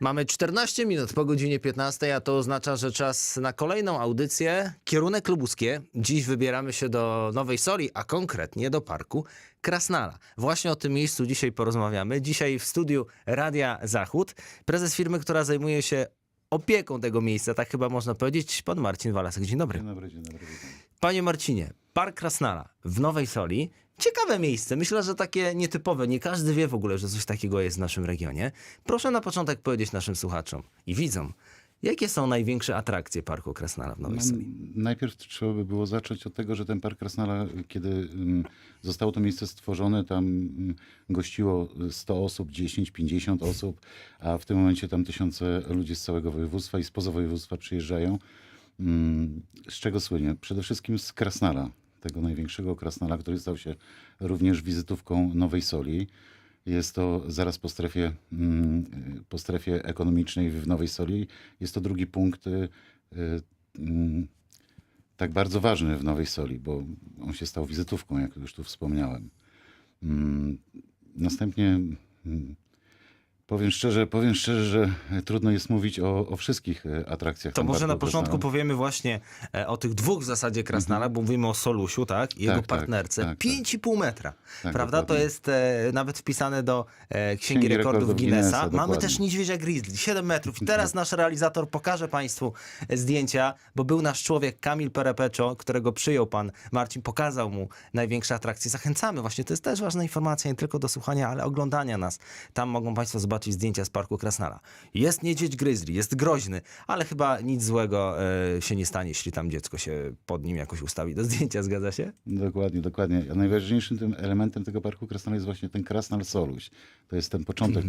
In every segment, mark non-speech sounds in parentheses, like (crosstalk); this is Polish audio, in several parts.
Mamy 14 minut po godzinie 15, a to oznacza, że czas na kolejną audycję. Kierunek lubuskie. Dziś wybieramy się do Nowej Soli, a konkretnie do parku Krasnala. Właśnie o tym miejscu dzisiaj porozmawiamy. Dzisiaj w studiu Radia Zachód prezes firmy, która zajmuje się opieką tego miejsca, tak chyba można powiedzieć, pan Marcin Walasek. Dzień dobry. Dzień dobry, dzień dobry. Panie Marcinie, Park Krasnala w Nowej Soli. Ciekawe miejsce. Myślę, że takie nietypowe. Nie każdy wie w ogóle, że coś takiego jest w naszym regionie. Proszę na początek powiedzieć naszym słuchaczom i widzom, jakie są największe atrakcje Parku Krasnala w Nowej Soli. Najpierw trzeba by było zacząć od tego, że ten Park Krasnala, kiedy mm, zostało to miejsce stworzone, tam mm, gościło 100 osób, 10, 50 osób, a w tym momencie tam tysiące ludzi z całego województwa i spoza województwa przyjeżdżają. Mm, Z czego słynie? Przede wszystkim z Krasnala, tego największego Krasnala, który stał się również wizytówką Nowej Soli. Jest to zaraz po strefie, mm, po strefie ekonomicznej w Nowej Soli. Jest to drugi punkt y, mm, tak bardzo ważny w Nowej Soli, bo on się stał wizytówką, jak już tu wspomniałem. Mm, Następnie powiem szczerze, powiem szczerze, że trudno jest mówić o, o wszystkich e, atrakcjach. To może na początku Krasnala. powiemy właśnie e, o tych dwóch w zasadzie Krasnala, bo mówimy o Solusiu, tak? I jego Tak, tak, partnerce. tak, tak. 5,5 metra. Tak, prawda? To dokładnie. jest e, nawet wpisane do e, Księgi, Księgi Rekordów, Rekordów Guinnessa. Guinnessa, Mamy dokładnie. Tak. też niedźwiedzia grizzly, 7 metrów. I teraz nasz realizator pokaże Państwu zdjęcia, bo był nasz człowiek Kamil Perepeczo, którego przyjął Pan Marcin, pokazał mu największe atrakcje. Zachęcamy właśnie, to jest też ważna informacja, nie tylko do słuchania, ale oglądania nas. Tam mogą Państwo zobaczyć zdjęcia z Parku Krasnala. Jest niedźwiedź grizzly, jest groźny, ale chyba nic złego e, się nie stanie, jeśli tam dziecko się pod nim jakoś ustawi do zdjęcia, zgadza się? Dokładnie, dokładnie. A najważniejszym tym elementem tego Parku Krasnala jest właśnie ten Krasnal Soluś. To jest ten początek, e,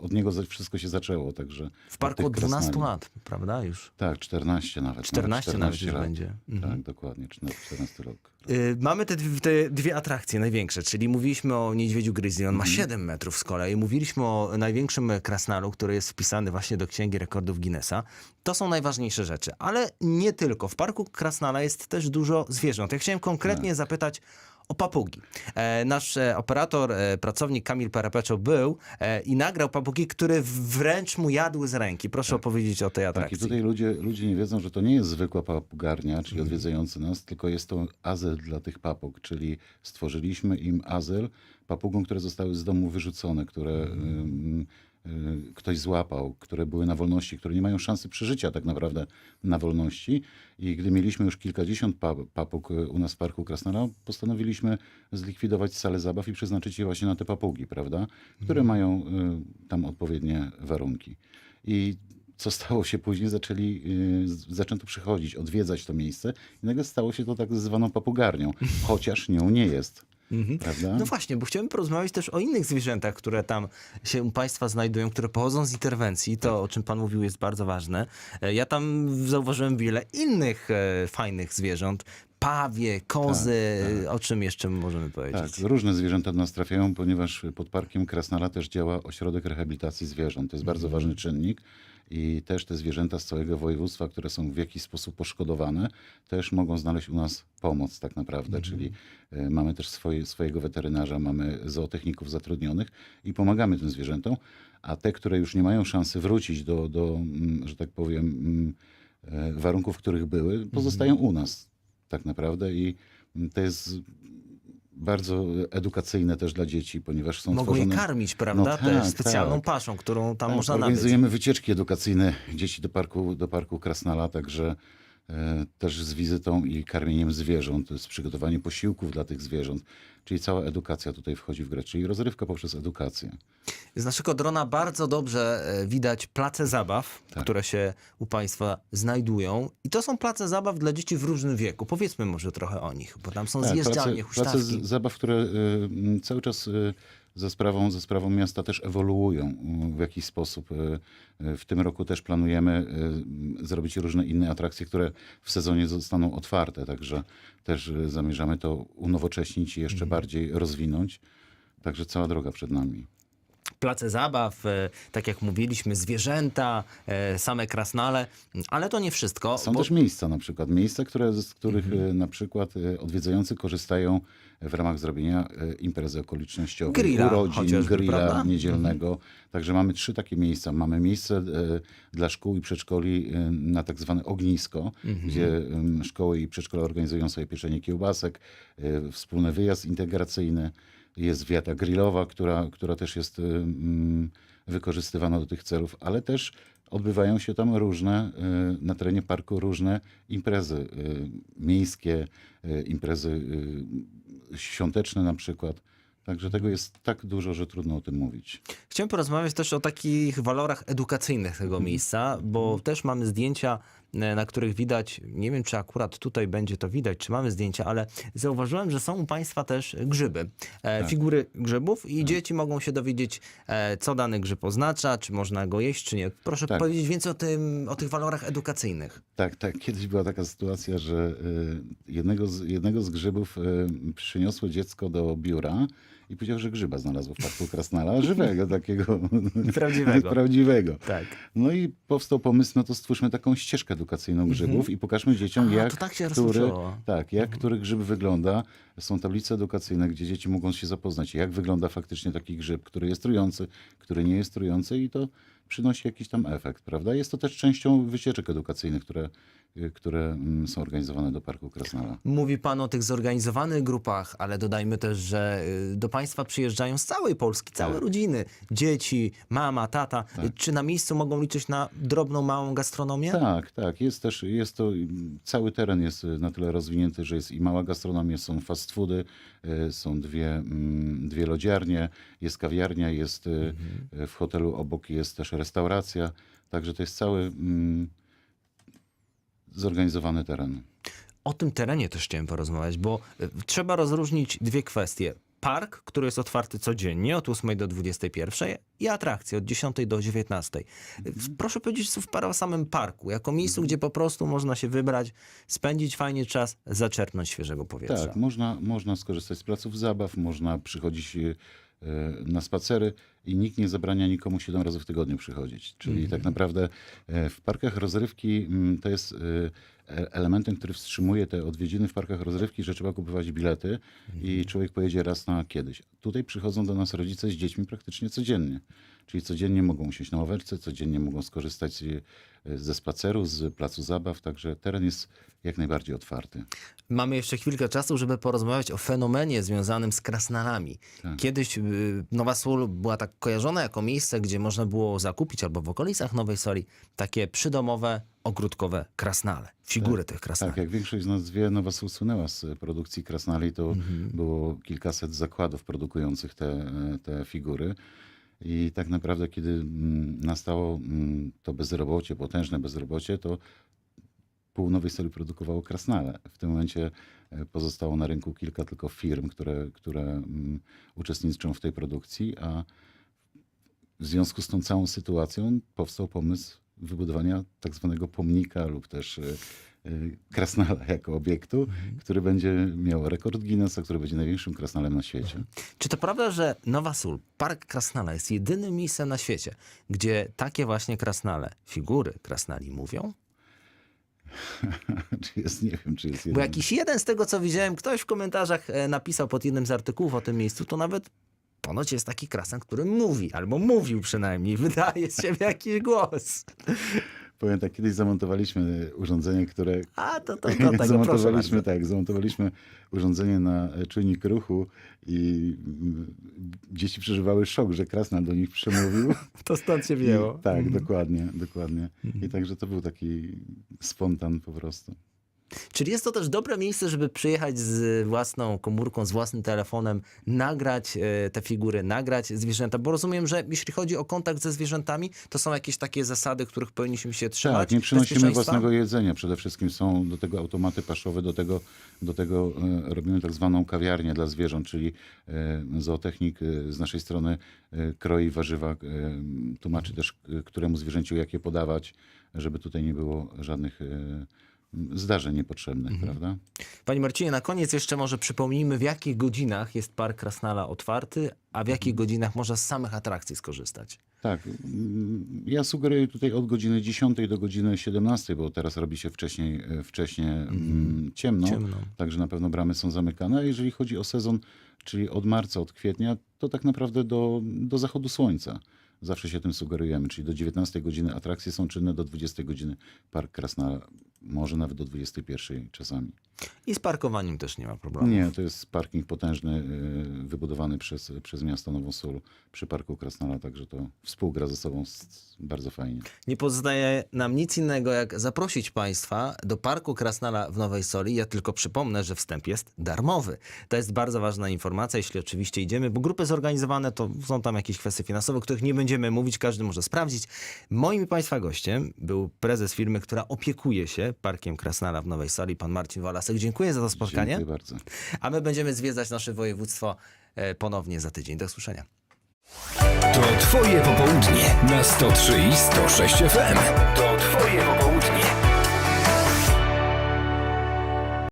od niego wszystko się zaczęło, także... Mhm. W parku od 12 Krasnali. lat, prawda? Już. Tak, 14 nawet. 14 nawet już lat. będzie. Mhm. Tak, dokładnie, 14 rok. Y, Mamy te, dwie- te dwie atrakcje największe, czyli mówiliśmy o niedźwiedziu grizzly, on ma 7 metrów z kolei. Mówiliśmy o największym krasnalu, który jest wpisany właśnie do Księgi Rekordów Guinnessa. To są najważniejsze rzeczy, ale nie tylko. W Parku Krasnala jest też dużo zwierząt. Ja chciałem konkretnie zapytać o papugi. E, nasz e, operator, e, pracownik Kamil Perepeczo był i nagrał papugi, które wręcz mu jadły z ręki. Proszę opowiedzieć o tej Tak, atrakcji. i tutaj ludzie, ludzie nie wiedzą, że to nie jest zwykła papugarnia, czyli Mhm. odwiedzający nas, tylko jest to azyl dla tych papug, czyli stworzyliśmy im azyl papugom, które zostały z domu wyrzucone, które ym, y, ktoś złapał, które były na wolności, które nie mają szansy przeżycia tak naprawdę na wolności. I gdy mieliśmy już kilkadziesiąt pa- papug y, u nas w Parku Krasnala, postanowiliśmy zlikwidować salę zabaw i przeznaczyć je właśnie na te papugi, prawda? Które mają y, tam odpowiednie warunki. I co stało się później? Zaczęli, y, zaczęto przychodzić, odwiedzać to miejsce i nagle stało się to tak zwaną papugarnią, chociaż nią nie jest. Prawda? No właśnie, bo chciałem porozmawiać też o innych zwierzętach, które tam się u Państwa znajdują, które pochodzą z interwencji. To, o czym Pan mówił, jest bardzo ważne. E, Ja tam zauważyłem wiele innych e, fajnych zwierząt. Pawie, kozy, e, o czym jeszcze możemy Tak, powiedzieć? różne zwierzęta do nas trafiają, ponieważ pod Parkiem Krasnala też działa ośrodek rehabilitacji zwierząt. To jest bardzo ważny czynnik i też te zwierzęta z całego województwa, które są w jakiś sposób poszkodowane, też mogą znaleźć u nas pomoc tak naprawdę, czyli e, mamy też swoje, swojego weterynarza, mamy zootechników zatrudnionych i pomagamy tym zwierzętom, a te, które już nie mają szansy wrócić do, do mm, że tak powiem, mm, e, warunków, w których były, pozostają u nas tak naprawdę i to jest bardzo edukacyjne też dla dzieci, ponieważ są Mogą je tworzone... karmić, prawda? No tak, specjalną tak. paszą, którą tam Tak, można nabyć. Organizujemy wycieczki edukacyjne dzieci do parku, do parku Krasnala, także też z wizytą i karmieniem zwierząt, z przygotowaniem posiłków dla tych zwierząt, czyli cała edukacja tutaj wchodzi w grę, czyli rozrywka poprzez edukację. Z naszego drona bardzo dobrze e, widać place zabaw, Tak. które się u Państwa znajdują. I to są place zabaw dla dzieci w różnym wieku. Powiedzmy może trochę o nich, bo tam są zjeżdżalnie, place, place huśtawki. z- zabaw, które m, cały czas ze sprawą, ze sprawą miasta też ewoluują w jakiś sposób. Y, y, W tym roku też planujemy y, zrobić różne inne atrakcje, które w sezonie zostaną otwarte, także też zamierzamy to unowocześnić i jeszcze bardziej rozwinąć. Także cała droga przed nami. Place zabaw, e, tak jak mówiliśmy, zwierzęta, e, same krasnale, ale to nie wszystko. Są bo- też miejsca na przykład, miejsca, które, z których e, na przykład odwiedzający korzystają w ramach zrobienia imprezy okolicznościowej, Grilla urodzin, grilla prawda? niedzielnego. Także mamy trzy takie miejsca. Mamy miejsce dla szkół i przedszkoli na tak zwane ognisko, gdzie em, szkoły i przedszkola organizują sobie pieczenie kiełbasek, wspólny wyjazd integracyjny. Jest wiata grillowa, która, która też jest e, mm, wykorzystywana do tych celów, ale też odbywają się tam różne, y, na terenie parku różne imprezy y, miejskie, y, imprezy y, świąteczne na przykład. Także tego jest tak dużo, że trudno o tym mówić. Chciałem porozmawiać też o takich walorach edukacyjnych tego Mhm. miejsca, bo też mamy zdjęcia, na których widać, nie wiem czy akurat tutaj będzie to widać, czy mamy zdjęcia, ale zauważyłem, że są u Państwa też grzyby, e, Tak. figury grzybów i dzieci mogą się dowiedzieć, e, co dany grzyb oznacza, czy można go jeść, czy nie. Proszę Tak. powiedzieć więcej o, tym, o tych walorach edukacyjnych. Tak, tak. Kiedyś była taka sytuacja, że jednego z, jednego z grzybów przyniosło dziecko do biura i powiedział, że grzyba znalazło w parku Krasnala, żywego takiego. (laughs) Prawdziwego. (laughs) prawdziwego. Tak. No i powstał pomysł, no to stwórzmy taką ścieżkę edukacyjną grzybów i pokażmy dzieciom, Mhm. A, jak, tak który, tak, jak który grzyb wygląda. Są tablice edukacyjne, gdzie dzieci mogą się zapoznać, jak wygląda faktycznie taki grzyb, który jest trujący, który nie jest trujący i to przynosi jakiś tam efekt, prawda? Jest to też częścią wycieczek edukacyjnych, które, które mm, są organizowane do Parku Krasnala. Mówi Pan o tych zorganizowanych grupach, ale dodajmy też, że y, do Państwa przyjeżdżają z całej Polski, całe Tak. rodziny, dzieci, mama, tata. Y, Czy na miejscu mogą liczyć na drobną, małą gastronomię? Tak, tak. Jest też, jest to, cały teren jest y, na tyle rozwinięty, że jest i mała gastronomia, są fast foody, y, są dwie, mm, dwie lodziarnie, jest kawiarnia, jest y, y, w hotelu obok jest też restauracja. Także to jest cały mm, zorganizowany teren. O tym terenie też chciałem porozmawiać, bo y, trzeba rozróżnić dwie kwestie. Park, który jest otwarty codziennie od 8 do 21 i atrakcje od 10 do 19. Y, Proszę powiedzieć słów parę o samym parku, jako miejscu, gdzie po prostu można się wybrać, spędzić fajnie czas, zaczerpnąć świeżego powietrza. Tak, można, można skorzystać z placów zabaw, można przychodzić y, na spacery i nikt nie zabrania nikomu 7 razy w tygodniu przychodzić. Czyli tak naprawdę e, w parkach rozrywki mm, to jest e- elementem, który wstrzymuje te odwiedziny w parkach rozrywki, że trzeba kupować bilety i człowiek pojedzie raz na kiedyś. Tutaj przychodzą do nas rodzice z dziećmi praktycznie codziennie. Czyli codziennie mogą usiąść na łowerce, codziennie mogą skorzystać y, ze spaceru, z placu zabaw, także teren jest jak najbardziej otwarty. Mamy jeszcze chwilkę czasu, żeby porozmawiać o fenomenie związanym z krasnalami. Tak. Kiedyś y, Nowa Sól była tak kojarzona jako miejsce, gdzie można było zakupić albo w okolicach Nowej Soli takie przydomowe, ogródkowe krasnale, figury tych krasnali. Tak, jak większość z nas wie, Nowa Sól usunęła z produkcji krasnali, to było kilkaset zakładów produkujących te, te figury. I tak naprawdę, kiedy mm, nastało mm, to bezrobocie, potężne bezrobocie, to pół Nowej Soli produkowało krasnale. W tym momencie e, pozostało na rynku kilka tylko firm, które, które mm, uczestniczą w tej produkcji, a w związku z tą całą sytuacją powstał pomysł wybudowania tak zwanego pomnika lub też e, e, krasnala jako obiektu, który będzie miał rekord Guinnessa, który będzie największym krasnalem na świecie. Czy to prawda, że Nowa Sól, Park Krasnala jest jedynym miejscem na świecie, gdzie takie właśnie krasnale, figury krasnali mówią? (laughs) czy jest, nie wiem, czy jest Bo jeden. jakiś jeden z tego, co widziałem, ktoś w komentarzach e, napisał pod jednym z artykułów o tym miejscu, to nawet ponoć jest taki krasan, który mówi, albo mówił przynajmniej, (laughs) wydaje z siebie jakiś głos. Powiem tak, kiedyś zamontowaliśmy urządzenie, które A, to, to, to tego, zamontowaliśmy, tak, zamontowaliśmy urządzenie na czujnik ruchu i dzieci przeżywały szok, że krasnal do nich przemówił. (laughs) To stąd się wzięło. I, tak, dokładnie, dokładnie. I także to był taki spontan po prostu. Czyli jest to też dobre miejsce, żeby przyjechać z własną komórką, z własnym telefonem, nagrać e, te figury, nagrać zwierzęta, bo rozumiem, że jeśli chodzi o kontakt ze zwierzętami, to są jakieś takie zasady, których powinniśmy się trzymać. Tak, nie przynosimy własnego jedzenia. Przede wszystkim są do tego automaty paszowe, do tego, do tego e, robimy tak zwaną kawiarnię dla zwierząt, czyli e, zootechnik z naszej strony kroi warzywa, tłumaczy też, któremu zwierzęciu jakie podawać, żeby tutaj nie było żadnych zdarzeń niepotrzebnych, prawda? Panie Marcinie, na koniec jeszcze może przypomnijmy, w jakich godzinach jest Park Krasnala otwarty, a w jakich godzinach można z samych atrakcji skorzystać. Tak. mm, Ja sugeruję tutaj od godziny 10 do godziny 17, bo teraz robi się wcześniej, e, wcześniej mm, ciemno, Ciemno. także na pewno bramy są zamykane. A jeżeli chodzi o sezon, czyli od marca, od kwietnia, to tak naprawdę do, do zachodu słońca. Zawsze się tym sugerujemy, czyli do 19 godziny atrakcje są czynne, do 20 godziny park Krasnala, może nawet do 21 czasami. I z parkowaniem też nie ma problemu. Nie, to jest parking potężny, y, wybudowany przez, przez miasto Nową Sól przy parku Krasnala, także to współgra ze sobą bardzo fajnie. Nie pozostaje nam nic innego, jak zaprosić Państwa do Parku Krasnala w Nowej Soli. Ja tylko przypomnę, że wstęp jest darmowy. To jest bardzo ważna informacja, jeśli oczywiście idziemy, bo grupy zorganizowane to są tam jakieś kwestie finansowe, o których nie będziemy mówić, każdy może sprawdzić. Moim Państwa gościem był prezes firmy, która opiekuje się Parkiem Krasnala w Nowej Soli, pan Marcin Walasek. Dziękuję za to spotkanie, Dziękuję bardzo. a my będziemy zwiedzać nasze województwo e, ponownie za tydzień. Do usłyszenia. To twoje popołudnie na 103 i 106 FM. To twoje popołudnie.